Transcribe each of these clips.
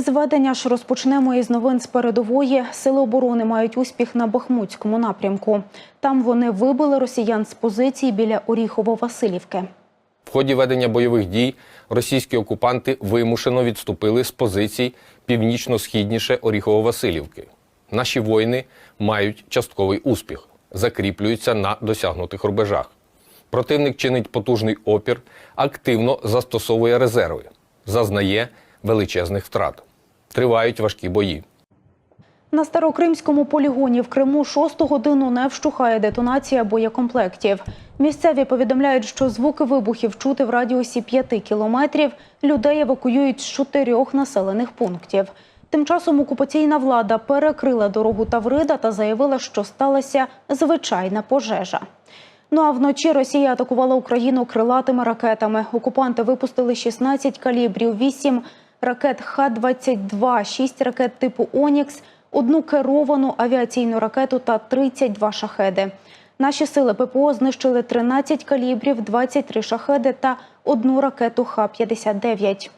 Зведення ж розпочнемо із новин з передової. Сили оборони мають успіх на Бахмутському напрямку. Там вони вибили росіян з позицій біля Оріхово-Василівки. В ході ведення бойових дій російські окупанти вимушено відступили з позицій північно-східніше Оріхово-Василівки. Наші воїни мають частковий успіх, закріплюються на досягнутих рубежах. Противник чинить потужний опір, активно застосовує резерви, зазнає величезних втрат. Тривають важкі бої. На старокримському полігоні в Криму шосту годину не вщухає детонація боєкомплектів. Місцеві повідомляють, що звуки вибухів чути в радіусі 5 кілометрів. Людей евакуюють з чотирьох населених пунктів. Тим часом окупаційна влада перекрила дорогу Таврида та заявила, що сталася звичайна пожежа. Ну а вночі Росія атакувала Україну крилатими ракетами. Окупанти випустили 16 калібрів, 8 ракет Х-22, 6 ракет типу «Онікс», одну керовану авіаційну ракету та 32 шахеди. Наші сили ППО знищили 13 калібрів, 23 шахеди та одну ракету Х-59.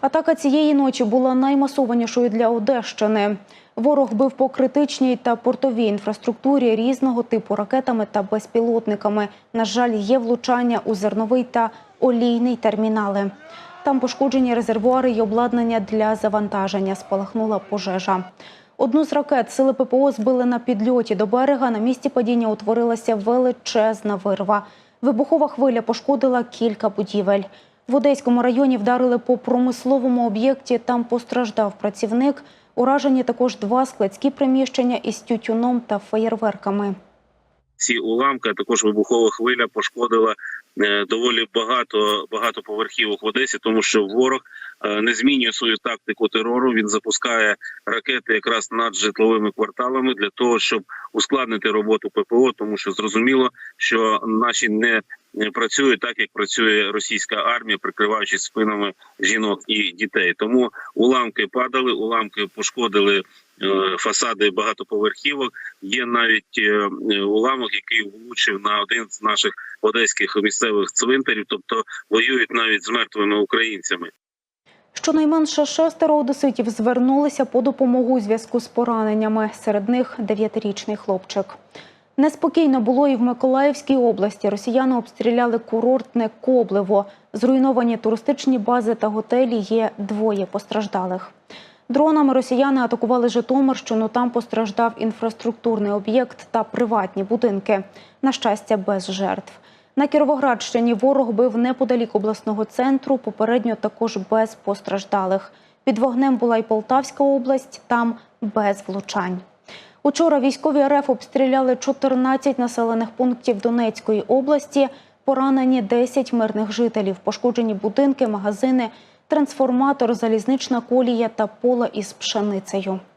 Атака цієї ночі була наймасованішою для Одещини. Ворог бив по критичній та портовій інфраструктурі різного типу ракетами та безпілотниками. На жаль, є влучання у зерновий та олійний термінали. Там пошкоджені резервуари й обладнання для завантаження. Спалахнула пожежа. Одну з ракет сили ППО збили на підльоті до берега. На місці падіння утворилася величезна вирва. Вибухова хвиля пошкодила кілька будівель. В Одеському районі вдарили по промисловому об'єкті. Там постраждав працівник. Уражені також два складські приміщення із тютюном та феєрверками. ці уламки, також вибухова хвиля пошкодила доволі багато багатоповерхівок в Одесі, тому що ворог е, не змінює свою тактику терору. Він запускає ракети якраз над житловими кварталами для того, щоб ускладнити роботу ППО, тому що зрозуміло, що наші не працюють так, як працює російська армія, прикриваючись спинами жінок і дітей. Тому уламки падали, уламки пошкодили е, фасади багатоповерхівок. Є навіть е, уламок, який влучив на один з наших одеських місцевих цвинтарів, тобто воюють навіть з мертвими українцями. Щонайменше шестеро одеситів звернулися по допомогу у зв'язку з пораненнями. Серед них дев'ятирічний хлопчик. Неспокійно було і в Миколаївській області. Росіяни обстріляли курортне Коблево. Зруйновані туристичні бази та готелі є двоє постраждалих. Дронами росіяни атакували Житомирщину. Там постраждав інфраструктурний об'єкт та приватні будинки. На щастя, без жертв. На Кіровоградщині ворог бив неподалік обласного центру, попередньо також без постраждалих. Під вогнем була й Полтавська область, там без влучань. Учора військові РФ обстріляли 14 населених пунктів Донецької області. Поранені 10 мирних жителів, пошкоджені будинки, магазини, трансформатор, залізнична колія та пола із пшеницею.